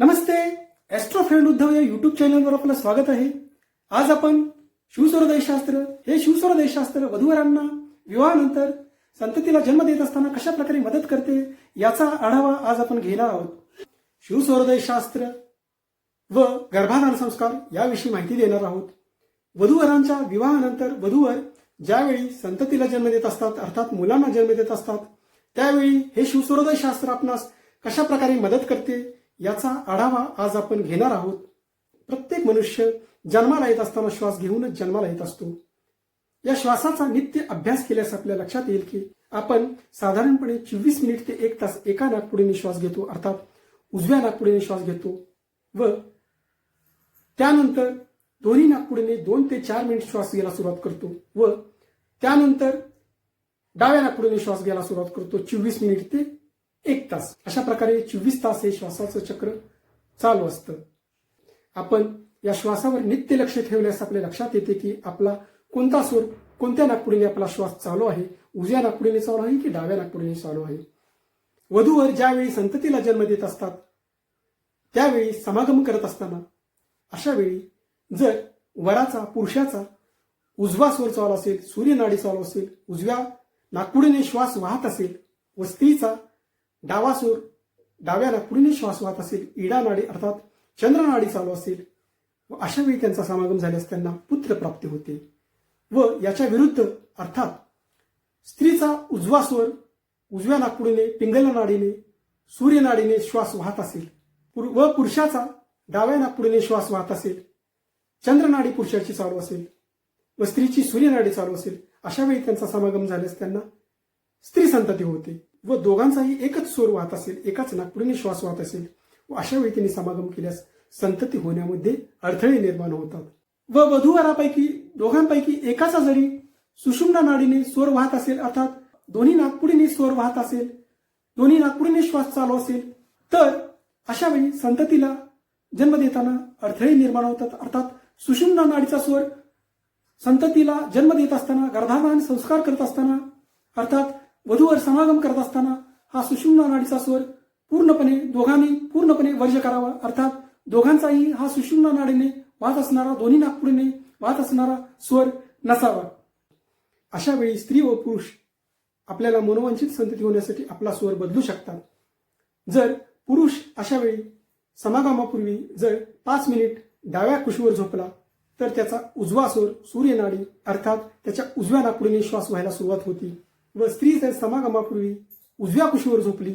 नमस्ते Austro friend Uddhav या YouTube चॅनलवर आपलं स्वागत आहे. आज आपण शिवस्वरदयशास्त्र हे शिवस्वरदयशास्त्र वधूवरांना विवाहानंतर संततीला जन्म देत असताना कशा प्रकारे मदत करते याचा आढावा आज आपण घेणार आहोत. शिवस्वरदयशास्त्र व गर्भाधान संस्कार याविषयी माहिती देणार आहोत. वधूवरांच्या विवाहानंतर वधूवर ज्यावेळी संततीला जन्म देत असतात अर्थात मुलांना जन्म देत असतात त्यावेळी हे शिवस्वरोदय शास्त्र आपणास कशा प्रकारे मदत करते याचा आढावा आज आपण घेणार आहोत. प्रत्येक मनुष्य जन्माला येत असताना श्वास घेऊनच जन्माला येत असतो. या श्वासाचा नित्य अभ्यास केल्यास आपल्या लक्षात येईल की आपण साधारणपणे चोवीस मिनिट ते एक तास एका नागपुडीने श्वास घेतो अर्थात उजव्या नागपुडीने श्वास घेतो व त्यानंतर दोन्ही नागपुडीने दोन ते चार मिनिट श्वास घ्यायला सुरुवात करतो व त्यानंतर डाव्या नागपुडीने श्वास घ्यायला सुरुवात करतो चोवीस मिनिट ते एक तास. अशा प्रकारे चोवीस तास हे श्वासाचं चक्र चालू असतं. आपण या श्वासावर नित्य लक्ष ठेवल्यास आपल्या लक्षात येते की आपला कोणता सूर कोणत्या नागपुडीने आपला श्वास चालू आहे? उजव्या नागपुडीने चालू आहे की डाव्या नागपुडीने चालू आहे? वधूवर ज्यावेळी संततीला जन्म देत असतात त्यावेळी समागम करत असताना अशा वेळी जर वराचा पुरुषाचा उजवा स्वर चालू असेल सूर्यनाडी चालू असेल उजव्या नागपुडीने श्वास वाहत असेल व स्त्रीचा डावा सूर डाव्या नागपुडीने श्वास वाहत असेल इडा नाडी अर्थात चंद्रनाडी चालू असेल व अशा वेळी त्यांचा समागम झाल्यास त्यांना पुत्र प्राप्ती होते. व याच्या विरुद्ध अर्थात स्त्रीचा उजवा स्वर उजव्या नागपुडीने पिंगल नाडीने सूर्यनाडीने श्वास वाहत असेल व पुरुषाचा डाव्या नागपुडीने श्वास वाहत असेल चंद्रनाडी पुरुषाची चालू असेल व स्त्रीची सूर्यनाडी चालू असेल अशा वेळी त्यांचा समागम झाल्यास त्यांना स्त्री संतती होते. व दोघांचाही एकच स्वर वाहत असेल एकाच नागपुडीने श्वास वाहत असेल व अशा वेळी त्यांनी समागम केल्यास संतती होण्यामध्ये अडथळे निर्माण होतात. व वधूवरापैकी दोघांपैकी एकाचा जरी सुषुम्ना नाडीने स्वर वाहत असेल अर्थात दोन्ही नागपुडीने स्वर वाहत असेल दोन्ही नागपुडीने श्वास चालू असेल तर अशा वेळी संततीला जन्म देताना अडथळे निर्माण होतात. अर्थात सुषुम्ना नाडीचा स्वर संततीला जन्म देत असताना गर्भाधान संस्कार करत असताना अर्थात वधूवर समागम करत असताना हा सुषुम्ना नाडीचा स्वर पूर्णपणे दोघांनी पूर्णपणे वर्ज करावा. अर्थात दोघांचाही हा सुषुम्ना नाडीने वाहत असणारा दोन्ही नागपुडीने वाहत असणारा स्वर नसावा. अशा वेळी स्त्री व पुरुष आपल्याला मनोवांछित संतती होण्यासाठी आपला स्वर बदलू शकतात. जर पुरुष अशा वेळी समागमापूर्वी जर पाच मिनिट डाव्या कुशीवर झोपला तर त्याचा उजवा स्वर सूर्यनाडी अर्थात त्याच्या उजव्या नागपुडीने श्वास व्हायला सुरुवात होती. व स्त्री जर समागमापूर्वी उजव्या कुशीवर झोपली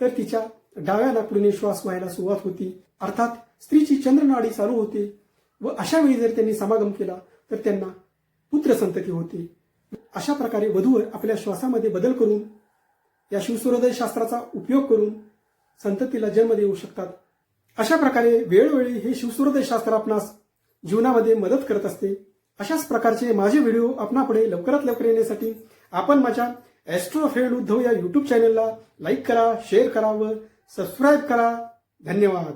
तर तिच्या डाव्या नागपुडीने श्वास व्हायला सुरुवात होती. अर्थात स्त्रीची चंद्रनाडी चालू होते व अशा वेळी जर त्यांनी समागम केला तर त्यांना पुत्र संतती होते. अशा प्रकारे वधूवर आपल्या श्वासामध्ये बदल करून या शिवसुरोदय शास्त्राचा उपयोग करून संततीला जन्म देऊ शकतात. अशा प्रकारे वेळोवेळी हे शिवसुरोदय शास्त्र आपणास जीवनामध्ये मदत करत असते. अशाच प्रकारचे माझे व्हिडिओ आपणापुढे लवकरात लवकर येण्यासाठी आपण माझ्या ॲस्ट्रो फेड उद्धव या युट्यूब चॅनलला लाईक करा शेअर करा व सबस्क्राईब करा. धन्यवाद.